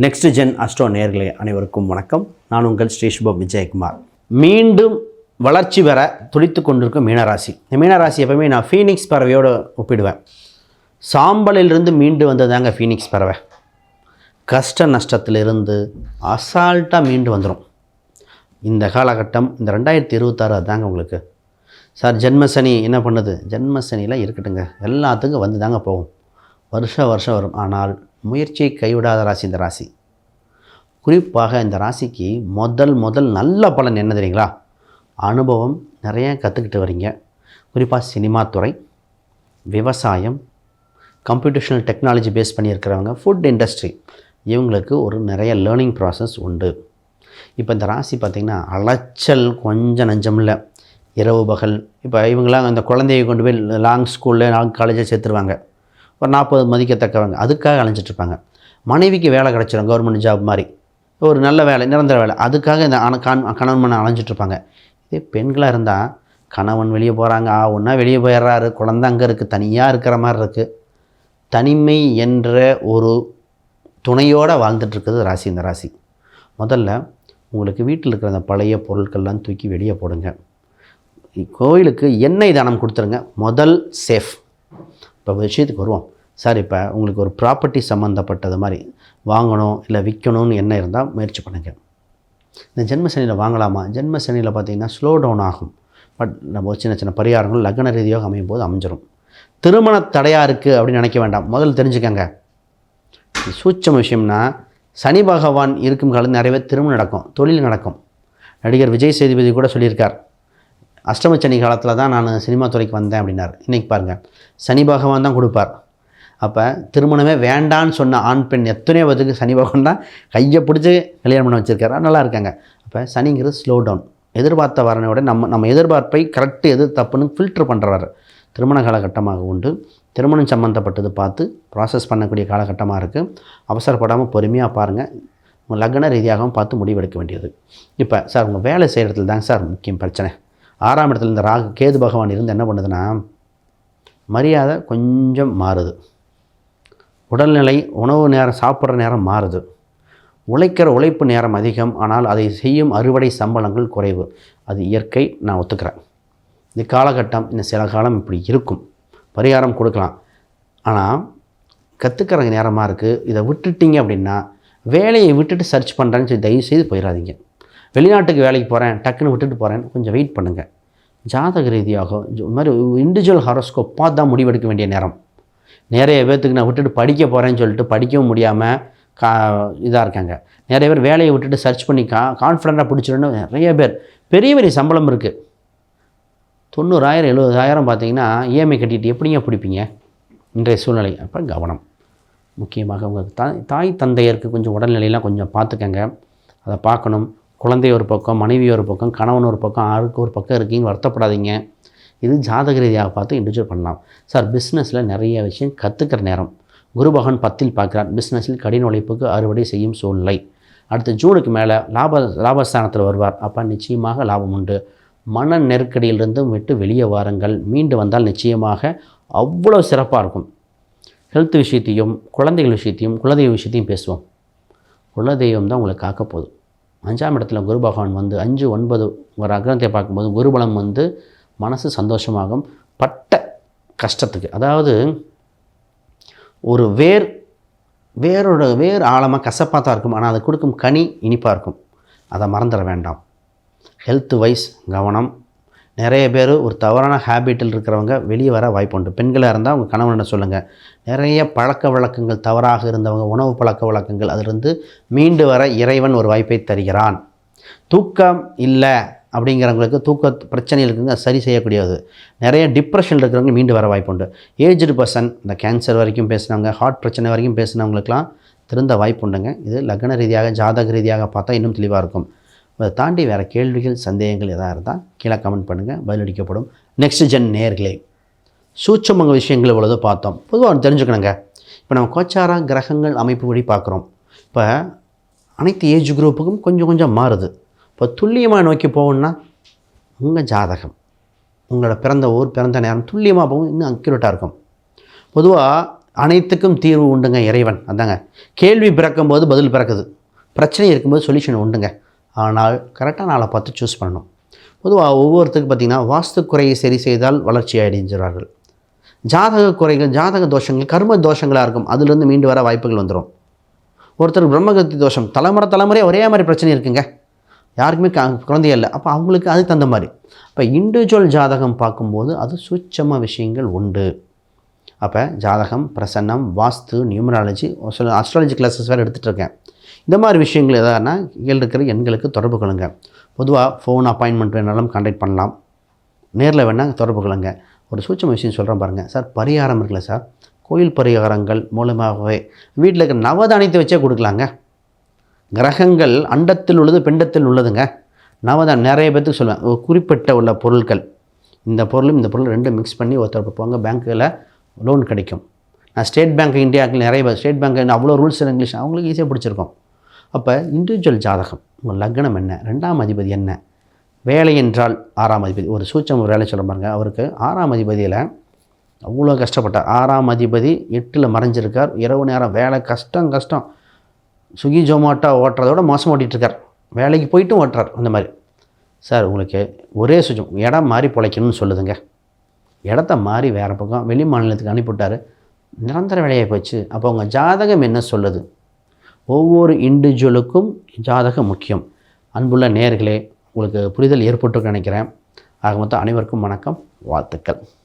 Next gen astro நேர்களே அனைவருக்கும் வணக்கம். நான் உங்கள் ஸ்ரீஷ்பம் விஜயகுமார். மீண்டும் வளர்ச்சி பெற துடித்து கொண்டிருக்கும் மீனராசி. இந்த மீனராசி எப்பவுமே நான் ஃபீனிக்ஸ் பறவையோடு ஒப்பிடுவேன். சாம்பலிலிருந்து மீண்டு வந்ததாங்க ஃபீனிக்ஸ் பறவை. கஷ்ட நஷ்டத்திலிருந்து அசால்ட்டாக மீண்டு வந்துடும் இந்த காலகட்டம் இந்த ரெண்டாயிரத்தி இருபத்தாறு அதாங்க உங்களுக்கு. சார் ஜென்மசனி என்ன பண்ணுது? ஜென்மசனிலாம் இருக்கட்டுங்க. எல்லாத்துக்கும் வந்து தாங்க போகும். வருஷம் வருஷம் வரும். ஆனால் முயற்சியை கைவிடாத ராசி இந்த ராசி. குறிப்பாக இந்த ராசிக்கு முதல் முதல் நல்ல பலன் என்ன தெரியுங்களா? அனுபவம் நிறைய கற்றுக்கிட்டு வரீங்க. குறிப்பாக சினிமா துறை விவசாயம் கம்ப்யூட்டேஷனல் டெக்னாலஜி பேஸ் பண்ணியிருக்கிறவங்க ஃபுட் இண்டஸ்ட்ரி இவங்களுக்கு ஒரு நிறைய லேர்னிங் ப்ராசஸ் உண்டு. இப்போ இந்த ராசி பார்த்திங்கன்னா அலைச்சல் கொஞ்சம் நஞ்சம் இரவு பகல் இப்போ இவங்களாம் அந்த குழந்தையை கொண்டு போய் லாங் ஸ்கூலில் லாங் காலேஜில் சேர்த்துருவாங்க. ஒரு நாற்பது மதிக்கத்தக்கவங்க. அதுக்காக அலைஞ்சிட்ருப்பாங்க. மனைவிக்கு வேலை கிடச்சிடும் கவர்மெண்ட் ஜாப் மாதிரி. ஒரு நல்ல வேலை நிரந்தர வேலை. அதுக்காக இந்த அண கான் கணவன் மன அலைஞ்சிட்ருப்பாங்க. இதே பெண்களாக இருந்தால் கணவன் வெளியே போகிறாங்க ஆ ஒன்றா வெளியே போயிடுறாரு குழந்த அங்கே இருக்குது தனியாக இருக்கிற மாதிரி இருக்குது தனிமை என்ற ஒரு துணையோடு வாழ்ந்துட்டுருக்குது ராசி இந்த ராசி. முதல்ல உங்களுக்கு வீட்டில் இருக்கிற அந்த பழைய பொருட்கள்லாம் தூக்கி வெளியே போடுங்க. கோயிலுக்கு எண்ணெய் தானம் கொடுத்துருங்க. முதல் சேஃப் இப்போ விஷயத்துக்கு வருவோம். சார் இப்போ உங்களுக்கு ஒரு ப்ராப்பர்ட்டி சம்மந்தப்பட்டது மாதிரி வாங்கணும் இல்லை விற்கணும்னு என்ன இருந்தால் முயற்சி பண்ணுங்கள் இந்த ஜென்மசனியில் வாங்கலாமா? ஜென்மசனியில் பார்த்திங்கன்னா பார்த்தீங்கன்னா ஸ்லோ டவுன் ஆகும். பட் நம்ம சின்ன சின்ன பரிகாரங்கள் லக்ன ரீதியாக அமையும் போது அமைஞ்சிரும். திருமண தடையாக இருக்குது அப்படின்னு நினைக்க வேண்டாம். முதல்ல தெரிஞ்சுக்கங்க. சூட்சம் விஷயம்னா சனி பகவான் இருக்கும் காலத்தில் நிறைய பேர் திருமணம் நடக்கும் தொழில் நடக்கும். நடிகர் விஜய் சேதுபதி கூட சொல்லியிருக்கார். அஷ்டம சனி காலத்தில் தான் நான் சினிமா துறைக்கு வந்தேன் அப்படின்னார். இன்றைக்கி பாருங்கள் சனி பகவான் தான் கொடுப்பார். அப்போ திருமணமே வேண்டான்னு சொன்ன ஆண் பெண் எத்தனையோ பேருக்கு சனி பகவான் தான் கையை பிடிச்சி கல்யாணம் பண்ண வச்சுருக்காரு. நல்லா இருக்காங்க. அப்போ சனிங்கிறது ஸ்லோ டவுன் எதிர்பார்த்த விட நம்ம நம்ம எதிர்பார்ப்பை கரெக்டு எது தப்புன்னு ஃபில்ட்ரு பண்ணுறவர் திருமண காலகட்டமாக உண்டு. திருமணம் சம்மந்தப்பட்டது பார்த்து ப்ராசஸ் பண்ணக்கூடிய காலகட்டமாக இருக்குது அவசரப்படாமல் பொறுமையாக பாருங்கள் உங்கள் லக்ன ரீதியாகவும் பார்த்து முடிவெடுக்க வேண்டியது. இப்போ சார் உங்கள் வேலை செய்கிற இடத்துல தாங்க சார் முக்கியம் பிரச்சனை. ஆறாம் இடத்துல இந்த ராகு கேது பகவான் இருந்து என்ன பண்ணுதுன்னா மரியாதை கொஞ்சம் மாறுது. உடல்நிலை உணவு நேரம் சாப்பிட்ற நேரம் மாறுது. உழைக்கிற உழைப்பு நேரம் அதிகம் ஆனால் அதை செய்யும் அறுவடை சம்பளங்கள் குறைவு. அது இயற்கை நான் ஒத்துக்கிறேன். இந்த காலகட்டம் இந்த சில காலம் இப்படி இருக்கும். பரிகாரம் கொடுக்கலாம். ஆனால் கற்றுக்கிற நேரமாக இருக்குது இதை விட்டுட்டீங்க அப்படின்னா வேலையை விட்டுட்டு சர்ச் பண்ணுறேன்னு சொல்லி தயவு செய்து போயிடாதீங்க. வெளிநாட்டுக்கு வேலைக்கு போகிறேன் டக்குன்னு விட்டுட்டு போகிறேன் கொஞ்சம் வெயிட் பண்ணுங்கள் ஜாதக ரீதியாக இது மாதிரி இண்டிவிஜுவல் ஹாரோஸ்கோப் பார்த்து தான் முடிவெடுக்க வேண்டிய நேரம். நிறைய பேர்த்துக்கு நான் விட்டுட்டு படிக்க போகிறேன்னு சொல்லிட்டு படிக்கவும் முடியாமல் கா இதாக இருக்காங்க. நிறைய பேர் வேலையை விட்டுட்டு சர்ச் பண்ணி கா கான்ஃபிடண்ட்டாக பிடிச்சிடன்னு நிறைய பேர். பெரிய பெரிய சம்பளம் இருக்குது தொண்ணூறாயிரம் எழுபதாயிரம் பார்த்தீங்கன்னா இஎம்ஐ கட்டிட்டு எப்படிங்க பிடிப்பீங்க? இன்றைய சூழ்நிலை. அப்போ கவனம். முக்கியமாக உங்கள் தாய் தாய் தந்தையருக்கு கொஞ்சம் உடல்நிலையெல்லாம் கொஞ்சம் பார்த்துக்கங்க. அதை பார்க்கணும். குழந்தை ஒரு பக்கம் மனைவி ஒரு பக்கம் கணவன் ஒரு பக்கம் ஆளுக்கு ஒரு பக்கம் இருக்கீங்க வருத்தப்படாதீங்க. இது ஜாதக ரீதியாக பார்த்து இண்டிவிஜுவல் பண்ணலாம். சார் பிஸ்னஸில் நிறைய விஷயம் கற்றுக்கிற நேரம். குருபகன் பத்தில் பார்க்குறார். பிஸ்னஸில் கடின உழைப்புக்கு அறுவடை செய்யும் சூழ்நிலை. அடுத்து ஜூனுக்கு மேலே லாப லாபஸ்தானத்தில் வருவார். அப்போ நிச்சயமாக லாபம் உண்டு. மன நெருக்கடியிலிருந்தும் விட்டு வெளியே வாருங்கள். மீண்டு வந்தால் நிச்சயமாக அவ்வளோ சிறப்பாக இருக்கும். ஹெல்த் விஷயத்தையும் குழந்தைகள் விஷயத்தையும் குலதெய்வ விஷயத்தையும் பேசுவோம். குலதெய்வம் தான் உங்களை காக்க போகுது. அஞ்சாம் இடத்துல குரு பகவான் வந்து அஞ்சு ஒன்பது ஒரு அக்ரத்தை பார்க்கும்போது குருபலம் வந்து மனசு சந்தோஷமாகும். பட்ட கஷ்டத்துக்கு. அதாவது ஒரு வேர் வேரோட வேர் ஆழமாக கசப்பாக தான் இருக்கும். ஆனால் அது கொடுக்கும் கனி இனிப்பாக இருக்கும். அதை மறந்துட வேண்டாம். ஹெல்த் வைஸ் கவனம். நிறைய பேர் ஒரு தவறான ஹேபிட்டில் இருக்கிறவங்க வெளியே வர வாய்ப்பு உண்டு. பெண்களாக இருந்தால் அவங்க கணவனை சொல்லுங்கள் நிறைய பழக்க வழக்கங்கள் தவறாக இருந்தவங்க உணவு பழக்க வழக்கங்கள் அதிலிருந்து மீண்டு வர இறைவன் ஒரு வாய்ப்பை தருகிறான். தூக்கம் இல்லை அப்படிங்கிறவங்களுக்கு தூக்க பிரச்சனை இருக்குங்க சரி செய்யக்கூடியது. நிறைய டிப்ரெஷன் இருக்கிறவங்க மீண்டு வர வாய்ப்பு உண்டு. ஏஜ்டு பர்சன் இந்த கேன்சர் வரைக்கும் பேசினவங்க ஹார்ட் பிரச்சனை வரைக்கும் பேசினவங்களுக்கெல்லாம் திருந்த வாய்ப்பு உண்டுங்க. இது லக்ன ரீதியாக ஜாதக ரீதியாக பார்த்தா இன்னும் தெளிவாக இருக்கும். அதை தாண்டி வேறு கேள்விகள் சந்தேகங்கள் எதாக இருந்தால் கீழே கமெண்ட் பண்ணுங்கள் பதிலளிக்கப்படும். நெக்ஸ்ட் ஜென் நேர்களே சூட்சமங்க விஷயங்கள் இவ்வளவு பார்த்தோம். பொதுவாக தெரிஞ்சுக்கணுங்க. இப்போ நம்ம கோச்சாரா கிரகங்கள் அமைப்பு படி பார்க்குறோம். இப்போ அனைத்து ஏஜ் குரூப்புக்கும் கொஞ்சம் கொஞ்சம் மாறுது. இப்போ துல்லியமாக நோக்கி போகணுன்னா உங்கள் ஜாதகம் உங்களோட பிறந்த ஊர் பிறந்த நேரம் துல்லியமாக போகும். இன்னும் அக்யூரேட்டாக இருக்கும். பொதுவாக அனைத்துக்கும் தீர்வு உண்டுங்க இறைவன். அதாங்க. கேள்வி பிறக்கும்போது பதில் பிறக்குது. பிரச்சனை இருக்கும்போது சொல்யூஷன் உண்டுங்க. ஆனால் கரெக்டாக நாளை பார்த்து சூஸ் பண்ணணும். பொதுவாக ஒவ்வொருத்தருக்கு பார்த்திங்கன்னா வாஸ்து குறையை சரி செய்தால் வளர்ச்சி அடைஞ்சிறார்கள் ஜாதக குறைகள் ஜாதக தோஷங்கள் கர்ம தோஷங்களாக இருக்கும் அதுலேருந்து மீண்டு வர வாய்ப்புகள் வந்துடும் ஒருத்தர் பிரம்மகத்தி தோஷம் தலைமுறை தலைமுறை ஒரே மாதிரி பிரச்சனை இருக்குங்க. யாருக்குமே க இல்லை. அப்போ அவங்களுக்கு அதுக்கு தகுந்த மாதிரி. இப்போ இண்டிவிஜுவல் ஜாதகம் பார்க்கும்போது அது சூட்சம விஷயங்கள் உண்டு. அப்போ ஜாதகம் பிரசன்னம் வாஸ்து நியூமராலஜி சில அஸ்ட்ராலஜி கிளாஸஸ் வேறு எடுத்துகிட்டு இருக்கேன். இந்த மாதிரி விஷயங்கள் எதானா இங்கே இருக்கிற எண்களுக்கு தொடர்பு கொள்ளுங்க. பொதுவாக ஃபோன் அப்பாயின்மெண்ட் வேணாலும் கான்டாக்ட் பண்ணலாம். நேரில் வேணால் தொடர்பு கொள்ளுங்க. ஒரு சூட்சம விஷயம் சொல்கிறேன் பாருங்கள் சார் பரிகாரம் இருக்குல்ல சார்? கோயில் பரிகாரங்கள் மூலமாகவே வீட்டில் இருக்கிற நவதானியத்தை வச்சே கொடுக்கலாங்க. கிரகங்கள் அண்டத்தில் உள்ளது பிண்டத்தில் உள்ளதுங்க. நவதான் நிறைய பேர்த்துக்கு சொல்லுவேன். ஒரு குறிப்பிட்ட உள்ள பொருட்கள். இந்த பொருளும் இந்த பொருளும் ரெண்டும் மிக்ஸ் பண்ணி ஒருத்தர் போங்க பேங்க்கில் லோன் கிடைக்கும். நான் ஸ்டேட் பேங்க் இந்தியாவுக்கு நிறைய ஸ்டேட் பேங்க் அவ்வளோ ரூல்ஸ் இங்கிலீஷ் அவங்களுக்கு ஈஸியாக பிடிச்சிருக்கும். அப்போ இண்டிவிஜுவல் ஜாதகம் உங்கள் லக்னம் என்ன? ரெண்டாம் அதிபதி என்ன? வேலை என்றால் ஆறாம் அதிபதி. ஒரு சூச்சம் ஒரு வேலை சொல்ல பாருங்க. அவருக்கு ஆறாம் அதிபதியில் அவ்வளோ கஷ்டப்பட்டார். ஆறாம் அதிபதி எட்டில் மறைஞ்சிருக்கார். இரவு நேரம் வேலை கஷ்டம் கஷ்டம். சுகி ஜொமேட்டோ ஓட்டுறதோட மோசம் ஓட்டிகிட்ருக்கார் வேலைக்கு போயிட்டும் ஓட்டுறார் அந்த மாதிரி. சார் உங்களுக்கு ஒரே சுஜம் இடம் மாறி பிழைக்கணும்னு சொல்லுதுங்க. இடத்த மாறி வேறு பக்கம் வெளி மாநிலத்துக்கு அனுப்பிவிட்டார். நிரந்தர வேலையாக போச்சு. அப்போ உங்கள் ஜாதகம் என்ன சொல்லுது? ஒவ்வொரு இண்டிவிஜுவலுக்கும் ஜாதகம் முக்கியம். அன்புள்ள நேர்களே உங்களுக்கு புரிதல் ஏற்பட்டு நினைக்கிறேன். ஆக மொத்தம் அனைவருக்கும் வணக்கம் வாழ்த்துக்கள்.